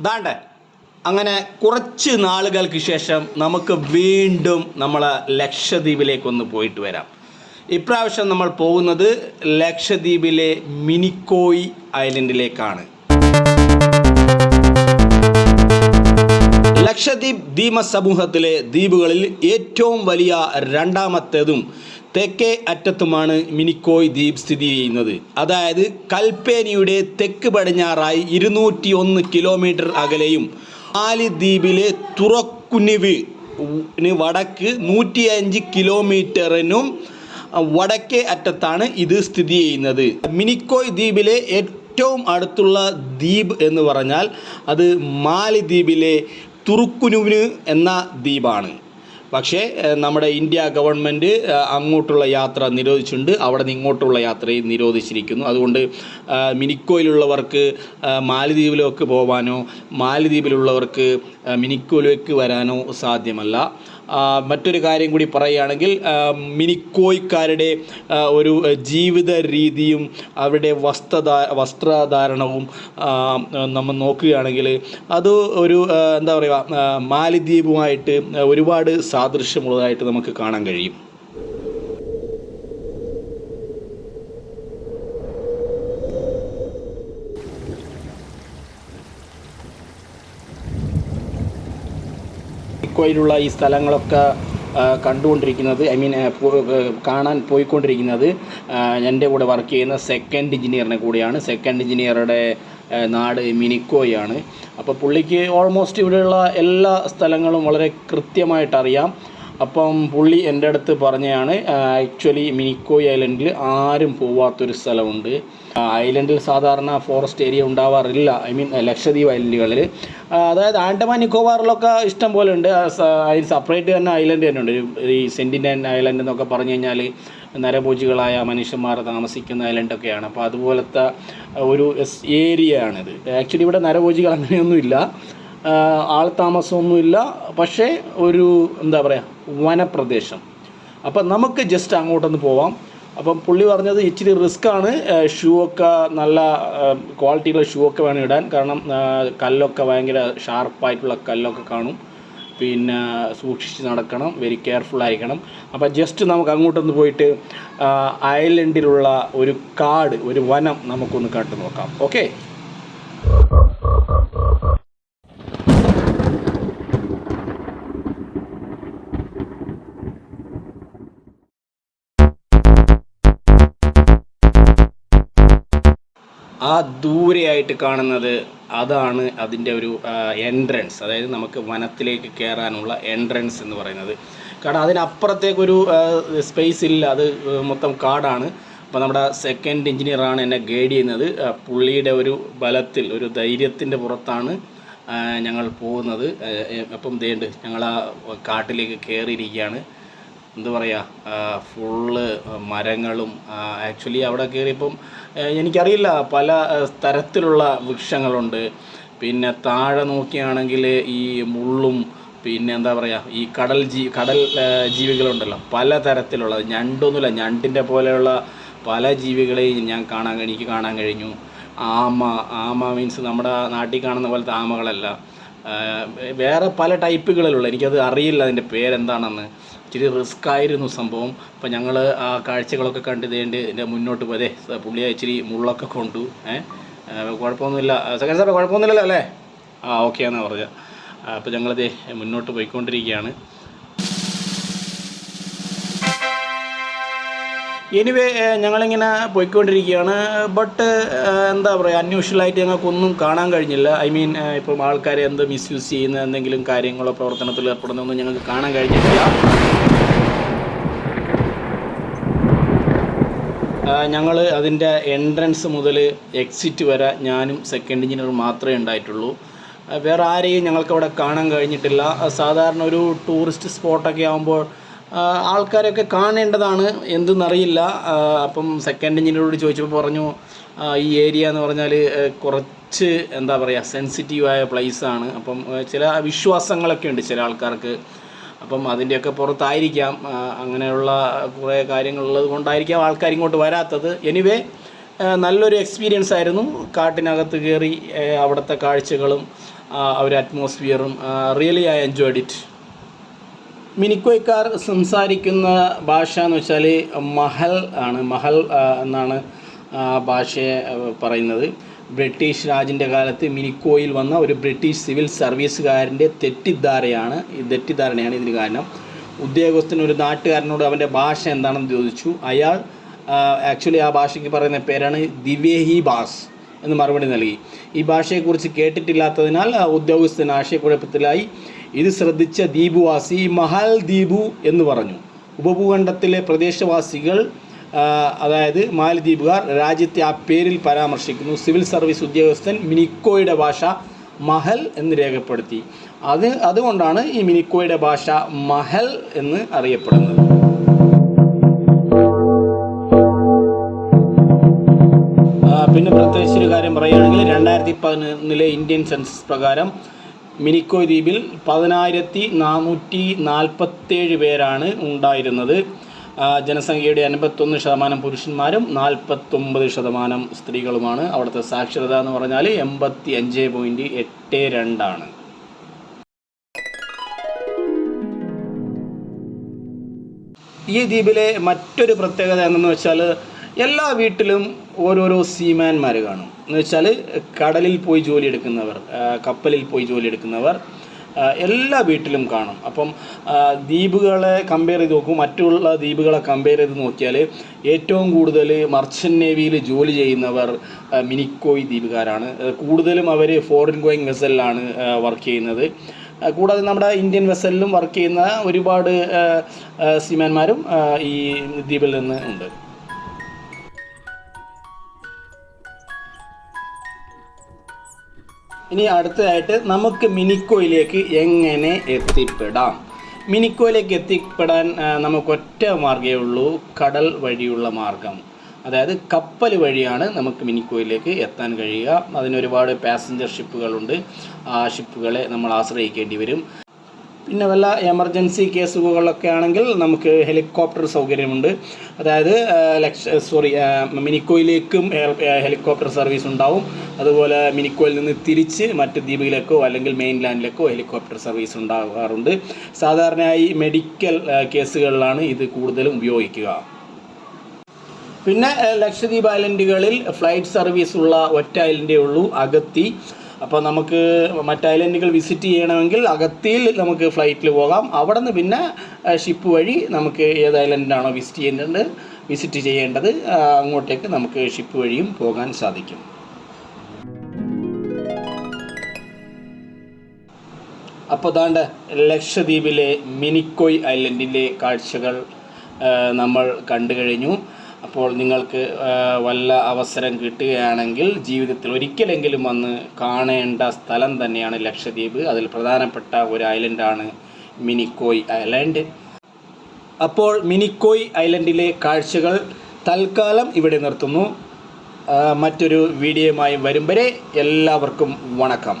ദാണ്ടെ. അങ്ങനെ കുറച്ച് നാളുകൾക്ക് ശേഷം നമുക്ക് വീണ്ടും നമ്മളെ ലക്ഷദ്വീപിലേക്കൊന്ന് പോയിട്ട് വരാം. ഇപ്രാവശ്യം നമ്മൾ പോകുന്നത് ലക്ഷദ്വീപിലെ മിനിക്കോയ് ഐലൻഡിലേക്കാണ്. ലക്ഷദ്വീപ് ദ്വീപ സമൂഹത്തിലെ ദ്വീപുകളിൽ ഏറ്റവും വലിയ രണ്ടാമത്തേതും തെക്കേ അറ്റത്തുമാണ് മിനിക്കോയ് ദ്വീപ് സ്ഥിതി ചെയ്യുന്നത്. അതായത് കൽപ്പേനിയുടെ തെക്ക് പടിഞ്ഞാറായി ഇരുന്നൂറ്റി ഒന്ന് കിലോമീറ്റർ അകലെയും മാലിദ്വീപിലെ തുറക്കുനിവ് വടക്ക് നൂറ്റി അഞ്ച് കിലോമീറ്ററിനും വടക്കേ അറ്റത്താണ് ഇത് സ്ഥിതി ചെയ്യുന്നത്. മിനിക്കോയ് ദ്വീപിലെ ഏറ്റവും അടുത്തുള്ള ദ്വീപ് എന്ന് പറഞ്ഞാൽ അത് മാലിദ്വീപിലെ തുറുക്കുനുവിന് എന്ന ദ്വീപാണ്. പക്ഷേ നമ്മുടെ ഇന്ത്യ ഗവൺമെന്റ് അങ്ങോട്ടുള്ള യാത്ര നിരോധിച്ചിട്ടുണ്ട്. അവിടെ നിന്ന് ഇങ്ങോട്ടുള്ള യാത്രയും നിരോധിച്ചിരിക്കുന്നു. അതുകൊണ്ട് മിനിക്കോയിലുള്ളവർക്ക് മാലിദ്വീപിലേക്ക് പോകാനോ മാലിദ്വീപിലുള്ളവർക്ക് മിനിക്കോയിലേക്ക് വരാനോ സാധ്യമല്ല. മറ്റൊരു കാര്യം കൂടി പറയുകയാണെങ്കിൽ മിനിക്കോയിക്കാരുടെ ഒരു ജീവിത രീതിയും അവരുടെ വസ്ത്രധാ വസ്ത്രധാരണവും നമ്മൾ നോക്കുകയാണെങ്കിൽ അത് ഒരു എന്താ പറയുക മാലിദ്വീപുമായിട്ട് ഒരുപാട് സാദൃശ്യമുള്ളതായിട്ട് നമുക്ക് കാണാൻ കഴിയും. മിക്കോയിലുള്ള ഈ സ്ഥലങ്ങളൊക്കെ കണ്ടുകൊണ്ടിരിക്കുന്നത് ഐ മീൻ കാണാൻ പോയിക്കൊണ്ടിരിക്കുന്നത് എന്റെ കൂടെ വർക്ക് ചെയ്യുന്ന സെക്കൻഡ് എഞ്ചിനീയറിനെ കൂടിയാണ്. സെക്കൻഡ് എഞ്ചിനീയറുടെ നാട് മിനിക്കോയാണ്. അപ്പോൾ പുള്ളിക്ക് ഓൾമോസ്റ്റ് ഇവിടെയുള്ള എല്ലാ സ്ഥലങ്ങളും വളരെ കൃത്യമായിട്ട് അറിയാം അപ്പം പുള്ളി എന്റെ അടുത്ത് പറഞ്ഞതാണ് ആക്ച്വലി മിനിക്കോയ് ഐലൻഡിൽ ആരും പോവാത്തൊരു സ്ഥലമുണ്ട്. ഐലൻഡിൽ സാധാരണ ഫോറസ്റ്റ് ഏരിയ ഉണ്ടാവാറില്ല. ഐ മീൻ ലക്ഷദ്വീപ് ഐലൻഡുകളിൽ. അതായത് ആൻഡമാൻ നിക്കോബാറിലൊക്കെ ഇഷ്ടം പോലെ ഉണ്ട്. അതിന് സെപ്പറേറ്റ് തന്നെ ഐലൻഡ് തന്നെ ഉണ്ട്. ഈ സെന്റിനൻ ഐലൻഡ് എന്നൊക്കെ പറഞ്ഞു കഴിഞ്ഞാൽ നരഭോജികളായ മനുഷ്യന്മാർ താമസിക്കുന്ന ഐലൻഡൊക്കെയാണ്. അപ്പോൾ അതുപോലത്തെ ഒരു ഏരിയ ആണിത്. ആക്ച്വലി ഇവിടെ നരഭോജികൾ അങ്ങനെയൊന്നുമില്ല. ആ, ആൾ താമസമൊന്നുമില്ല. പക്ഷേ ഒരു എന്താ പറയുക വനപ്രദേശം. അപ്പം നമുക്ക് ജസ്റ്റ് അങ്ങോട്ടൊന്ന് പോവാം. അപ്പം പുള്ളി പറഞ്ഞത് ഇച്ചിരി റിസ്ക് ആണ്. ഷൂ ഒക്കെ നല്ല ക്വാളിറ്റിയുള്ള ഷൂ ഒക്കെ വേണം ഇടാൻ. കാരണം കല്ലൊക്കെ ഭയങ്കര ഷാർപ്പായിട്ടുള്ള കല്ലൊക്കെ കാണും. പിന്നെ സൂക്ഷിച്ച് നടക്കണം വെരി കെയർഫുൾ ആയിരിക്കണം. അപ്പോൾ ജസ്റ്റ് നമുക്ക് അങ്ങോട്ടൊന്ന് പോയിട്ട് അയലൻഡിലുള്ള ഒരു കാട് ഒരു വനം നമുക്കൊന്ന് കണ്ടു നോക്കാം ഓക്കെ ആ ദൂരെയായിട്ട് കാണുന്നത് അതാണ് അതിന്റെ ഒരു എൻട്രൻസ് അതായത് നമുക്ക് വനത്തിലേക്ക് കയറാനുള്ള എൻട്രൻസ് എന്ന് പറയുന്നത്. കാരണം അതിനപ്പുറത്തേക്കൊരു സ്പേസ് ഇല്ല. അത് മൊത്തം കാടാണ്. അപ്പോൾ നമ്മുടെ സെക്കൻഡ് എഞ്ചിനീയറാണ് എന്നെ ഗൈഡ് ചെയ്യുന്നത്. പുള്ളിയുടെ ഒരു ബലത്തിൽ ഒരു ധൈര്യത്തിന്റെ പുറത്താണ് ഞങ്ങൾ പോകുന്നത്. അപ്പം ദേണ്ട് ഞങ്ങൾ ആ കാട്ടിലേക്ക് കയറിയിരിക്കുകയാണ് എന്താ പറയുക ഫുള്ള് മരങ്ങളും ആക്ച്വലി അവിടെ കയറിയപ്പം എനിക്കറിയില്ല പല തരത്തിലുള്ള വൃക്ഷങ്ങളുണ്ട്. പിന്നെ താഴെ നോക്കിയാണെങ്കിൽ ഈ മുള്ളും പിന്നെ എന്താ പറയുക ഈ കടൽ ജീ കടൽ ജീവികളുണ്ടല്ലോ പല തരത്തിലുള്ള ഞണ്ടൊന്നുമില്ല ഞണ്ടിന്റെ പോലെയുള്ള പല ജീവികളെയും ഞാൻ കാണാൻ എനിക്ക് കാണാൻ കഴിഞ്ഞു. ആമ ആമ മീൻസ് നമ്മുടെ നാട്ടിൽ കാണുന്ന പോലത്തെ ആമകളല്ല. വേറെ പല ടൈപ്പുകളിലുള്ള എനിക്കത് അറിയില്ല അതിന്റെ പേരെന്താണെന്ന്. ഇച്ചിരി റിസ്ക് ആയിരുന്നു സംഭവം. അപ്പം ഞങ്ങൾ ആ കാഴ്ചകളൊക്കെ കണ്ട് ഇതേണ്ട് എന്റെ മുന്നോട്ട് പോയതേ. പുള്ളിയെ ഇച്ചിരി മുള്ളൊക്കെ കൊണ്ടു ഏഹ് കുഴപ്പമൊന്നുമില്ല. സെക്കൻഡ് സാറേ കുഴപ്പമൊന്നുമില്ലല്ലോ അല്ലേ? ആ ഓക്കെ എന്നാണ് പറഞ്ഞത് അപ്പോൾ ഞങ്ങളത് മുന്നോട്ട് പോയിക്കൊണ്ടിരിക്കുകയാണ്. എനിവേ ഞങ്ങളിങ്ങനെ പോയിക്കൊണ്ടിരിക്കുകയാണ്. ബട്ട് എന്താ പറയുക അൺയൂഷ്വലായിട്ട് ഞങ്ങൾക്കൊന്നും കാണാൻ കഴിഞ്ഞില്ല. ഐ മീൻ ഇപ്പം ആൾക്കാരെ എന്ത് മിസ്യൂസ് ചെയ്യുന്ന എന്തെങ്കിലും കാര്യങ്ങളോ പ്രവർത്തനത്തിൽ ഏർപ്പെടുന്നൊന്നും ഞങ്ങൾക്ക് കാണാൻ കഴിഞ്ഞിട്ടില്ല. ഞങ്ങൾ അതിന്റെ എൻട്രൻസ് മുതൽ എക്സിറ്റ് വരെ ഞാനും സെക്കൻഡ് എഞ്ചിനീയർ മാത്രമേ ഉണ്ടായിട്ടുള്ളൂ. വേറെ ആരെയും ഞങ്ങൾക്കവിടെ കാണാൻ കഴിഞ്ഞിട്ടില്ല. സാധാരണ ഒരു ടൂറിസ്റ്റ് സ്പോട്ടൊക്കെ ആകുമ്പോൾ ആൾക്കാരൊക്കെ കാണേണ്ടതാണ് എന്തെന്നറിയില്ല. അപ്പം സെക്കൻഡ് എഞ്ചിനോട് ചോദിച്ചപ്പോൾ പറഞ്ഞു ഈ ഏരിയ എന്ന് പറഞ്ഞാൽ കുറച്ച് എന്താ പറയുക സെൻസിറ്റീവായ പ്ലേസാണ് അപ്പം ചില വിശ്വാസങ്ങളൊക്കെ ഉണ്ട് ചില ആൾക്കാർക്ക്. അപ്പം അതിന്റെയൊക്കെ പുറത്തായിരിക്കാം. അങ്ങനെയുള്ള കുറേ കാര്യങ്ങളുള്ളത് കൊണ്ടായിരിക്കാം ആൾക്കാർ ഇങ്ങോട്ട് വരാത്തത്. എനിവേ നല്ലൊരു എക്സ്പീരിയൻസ് ആയിരുന്നു. കാട്ടിനകത്ത് കയറി അവിടുത്തെ കാഴ്ചകളും ആ, ഒരു അറ്റ്മോസ്ഫിയറും റിയലി ഐ എൻജോയ്ഡ് ഇറ്റ് മിനിക്കോയ്ക്കാർ സംസാരിക്കുന്ന ഭാഷ എന്ന് വെച്ചാൽ മഹൽ ആണ്. മഹൽ എന്നാണ് ഭാഷയെ പറയുന്നത്. ബ്രിട്ടീഷ് രാജിന്റെ കാലത്ത് മിനിക്കോയിൽ വന്ന ഒരു ബ്രിട്ടീഷ് സിവിൽ സർവീസുകാരന്റെ തെറ്റിദ്ധാരയാണ് ഈ തെറ്റിദ്ധാരണയാണ് ഇതിന് കാരണം. ഉദ്യോഗസ്ഥൻ ഒരു നാട്ടുകാരനോട് അവന്റെ ഭാഷ എന്താണെന്ന് ചോദിച്ചു. അയാൾ ആക്ച്വലി ആ ഭാഷയ്ക്ക് പറയുന്ന പേരാണ് ദിവ്യഹി ഭാസ് എന്ന് മറുപടി നൽകി. ഈ ഭാഷയെക്കുറിച്ച് കേട്ടിട്ടില്ലാത്തതിനാൽ ഉദ്യോഗസ്ഥൻ ആശയക്കുഴപ്പത്തിലായി. ഇത് ശ്രദ്ധിച്ച ദ്വീപുവാസി മഹൽ ദ്വീപു എന്ന് പറഞ്ഞു. ഉപഭൂഖണ്ഡത്തിലെ പ്രദേശവാസികൾ അതായത് മാലദ്വീപുകാർ രാജ്യത്തെ ആ പേരിൽ പരാമർശിക്കുന്നു. സിവിൽ സർവീസ് ഉദ്യോഗസ്ഥൻ മിനിക്കോയുടെ ഭാഷ മഹൽ എന്ന് രേഖപ്പെടുത്തി. അത് അതുകൊണ്ടാണ് ഈ മിനിക്കോയുടെ ഭാഷ മഹൽ എന്ന് അറിയപ്പെടുന്നത്. പിന്നെ പ്രത്യേകിച്ചൊരു കാര്യം പറയുകയാണെങ്കിൽ രണ്ടായിരത്തി പതിനൊന്നിലെ ഇന്ത്യൻ സെൻസസ് പ്രകാരം മിനിക്കോയ് ദ്വീപിൽ പതിനായിരത്തി നാനൂറ്റി നാൽപ്പത്തേഴ് പേരാണ് ഉണ്ടായിരുന്നത്. ജനസംഖ്യയുടെ അൻപത്തൊന്ന് ശതമാനം പുരുഷന്മാരും നാൽപ്പത്തൊമ്പത് ശതമാനം സ്ത്രീകളുമാണ്. അവിടുത്തെ സാക്ഷരത എന്ന് പറഞ്ഞാൽ എൺപത്തി അഞ്ച് പോയിന്റ് എട്ട് രണ്ടാണ്. ഈ ദ്വീപിലെ മറ്റൊരു പ്രത്യേകത എന്തെന്ന് വെച്ചാൽ എല്ലാ വീട്ടിലും ഓരോരോ സീമാൻമാർ കാണും. എന്ന് വെച്ചാൽ കടലിൽ പോയി ജോലി എടുക്കുന്നവർ കപ്പലിൽ പോയി ജോലി എടുക്കുന്നവർ എല്ലാ വീട്ടിലും കാണും. അപ്പം ദ്വീപുകളെ കമ്പയർ ചെയ്ത് നോക്കും. മറ്റുള്ള ദ്വീപുകളെ കമ്പയർ ചെയ്ത് നോക്കിയാൽ ഏറ്റവും കൂടുതൽ മർച്ചന്റ് നേവിയിൽ ജോലി ചെയ്യുന്നവർ മിനിക്കോയ് ദ്വീപുകാരാണ്. കൂടുതലും അവർ ഫോറിൻ ഗോയിങ് വെസലിലാണ് വർക്ക് ചെയ്യുന്നത്. കൂടാതെ നമ്മുടെ ഇന്ത്യൻ വെസലിലും വർക്ക് ചെയ്യുന്ന ഒരുപാട് സീമാന്മാരും ഈ ദ്വീപിൽ നിന്ന് ഉണ്ട്. ഇനി അടുത്തതായിട്ട് നമുക്ക് മിനിക്കോയിലേക്ക് എങ്ങനെ എത്തിപ്പെടാം? മിനിക്കോയിലേക്ക് എത്തിപ്പെടാൻ നമുക്കൊറ്റ മാർഗമേ ഉള്ളൂ. കടൽ വഴിയുള്ള മാർഗം. അതായത് കപ്പൽ വഴിയാണ് നമുക്ക് മിനിക്കോയിലേക്ക് എത്താൻ കഴിയുക. അതിന് ഒരുപാട് പാസഞ്ചർ ഷിപ്പുകളുണ്ട് ആ ഷിപ്പുകളെ നമ്മൾ ആശ്രയിക്കേണ്ടി വരും. പിന്നെ വല്ല എമർജൻസി കേസുകളൊക്കെ ആണെങ്കിൽ നമുക്ക് ഹെലികോപ്റ്റർ സൗകര്യമുണ്ട്. അതായത് ലക്ഷ സോറി മിനിക്കോയിലേക്കും ഹെലികോപ്റ്റർ സർവീസ് ഉണ്ടാവും. അതുപോലെ മിനിക്കോയിൽ നിന്ന് തിരിച്ച് മറ്റ് ദ്വീപിലേക്കോ അല്ലെങ്കിൽ മെയിൻ ലാൻഡിലേക്കോ ഹെലികോപ്റ്റർ സർവീസ് ഉണ്ടാകാറുണ്ട് സാധാരണയായി മെഡിക്കൽ കേസുകളിലാണ് ഇത് കൂടുതലും ഉപയോഗിക്കുക. പിന്നെ ലക്ഷദ്വീപ് ഐലൻഡുകളിൽ ഫ്ലൈറ്റ് സർവീസ് ഉള്ള ഒറ്റ ഐലൻഡേ ഉള്ളൂ അഗത്തി. അപ്പോൾ നമുക്ക് മറ്റ് ഐലൻഡുകൾ വിസിറ്റ് ചെയ്യണമെങ്കിൽ അഗത്തിയിൽ നമുക്ക് ഫ്ലൈറ്റിൽ പോകാം. അവിടെ നിന്ന് പിന്നെ ഷിപ്പ് വഴി നമുക്ക് ഏത് ഐലൻഡാണോ വിസിറ്റ് ചെയ്യേണ്ടത് വിസിറ്റ് ചെയ്യേണ്ടത് അങ്ങോട്ടേക്ക് നമുക്ക് ഷിപ്പ് വഴിയും പോകാൻ സാധിക്കും. അപ്പോൾ ദാണ്ട് ലക്ഷദ്വീപിലെ മിനിക്കോയ് ഐലൻഡിലെ കാഴ്ചകൾ നമ്മൾ കണ്ടു കഴിഞ്ഞു. അപ്പോൾ നിങ്ങൾക്ക് വല്ല അവസരം കിട്ടുകയാണെങ്കിൽ ജീവിതത്തിൽ ഒരിക്കലെങ്കിലും വന്ന് കാണേണ്ട സ്ഥലം തന്നെയാണ് ലക്ഷദ്വീപ്. അതിൽ പ്രധാനപ്പെട്ട ഒരു ഐലൻഡാണ് മിനിക്കോയ് ഐലൻഡ്. അപ്പോൾ മിനിക്കോയ് ഐലൻഡിലെ കാഴ്ചകൾ തൽക്കാലം ഇവിടെ നിർത്തുന്നു. മറ്റൊരു വീഡിയോയുമായി വരും വരെ എല്ലാവർക്കും വണക്കം.